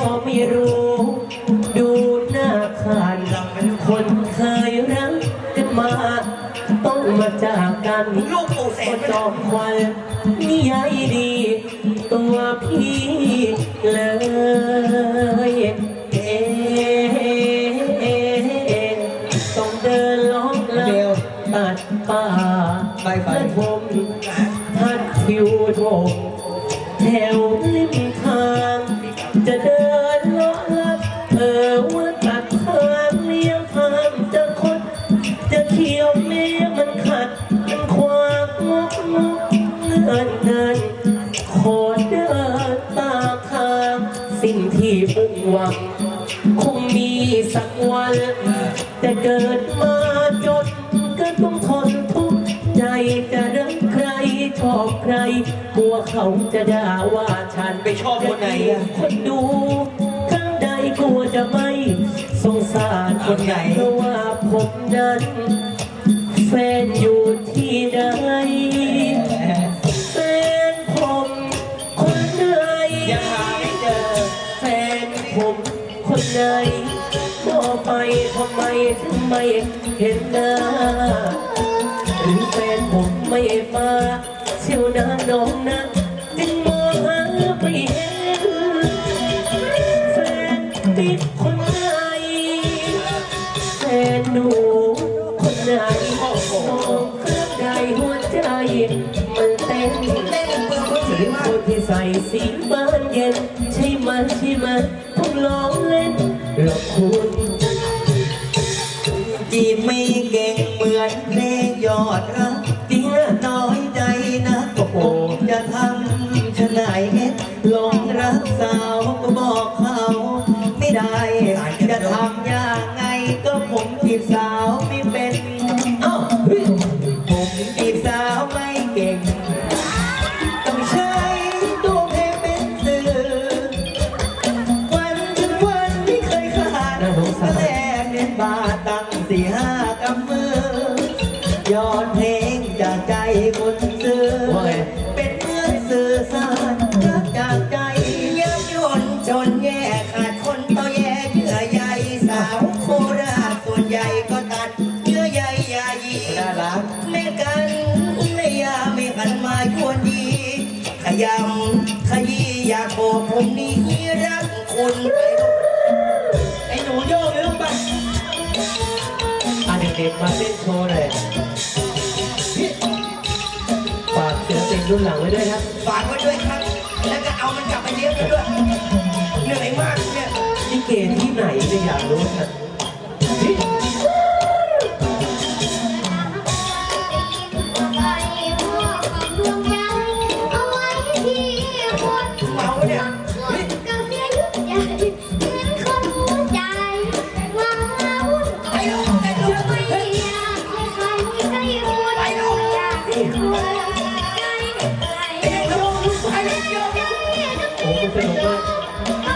ก็ไม่รู้ ดูหน้าขานคนเคยรักกันมา ต้องมาจากกันลูกปู่แสก็นจอมควันนิยายดี ตัวพี่เลยเอ๊ะต้องเดินล้อมลับตัดป่าไปไปและผมพัดผิวโถมแถวริมทาง จะเดินเลาะลับเออว่าตัดทางเลี้ยวทางจะคดจะเขียวแม้มันขัด มันควากงกงกเงินเงินขอเดินตามทางสิ่งที่มุ่งหวัง คงมีสักวัน แต่เกิดมาจนก็ต้องทนทุกข์ใจจะรักใคร ชอบใครกลัวเขาจะด่าว่าฉันไปชอบคนไหนอะ คนดูข้างใดกลัวจะไม่สงสารคนไหนเพราะว่าผมนั้น แฟนอยู่ที่ใด แฟนผมคนไหนยังหาไม่เจอ แฟนผมคนไหนบอกไปทำไมถึงไม่เห็นหน้า หรือแฟนผมไม่มา เชียวนะน้องนะจึงมองหาไม่เห็นแฟนติดคนไหนแฟนหนูคนไหนมองเครื่องใดหัวใจมันเต้นเต้นเบอร์มือถึถืองคนที่ใส่สีบานเย็น ใช่ไหมใช่ไหมผมลองเล่นหลอกคุณจีบไม่เก่งเหมือนเพลงยอดรัก ไม่ได้จะทำยังไงก็ผมจีบสาวไม่เป็นเอ้าฮ้ยผมจีบสาวไม่เก่ง ต้องใช้ตัวเพเป็นสื่อ วันจนวันไม่เคยขาดน่าสงสารแลกเงินบาทตั้งสี่ห้าากบอกผมนี่รักคุณไอ้หนูโยกเลยลูกไปอะเด็กๆมาเต้นโชว์หน่อยฝากศิลปินรุ่นหลังไว้ด้วยครับฝากไว้ด้วยครับ แล้วก็เอามันกลับไปเลี้ยงกันด้วยเหนื่อยมากเนี่ยนี่เกณฑ์ที่ไหนเนี่ยอยากรู้นะ ลูกโอ้โ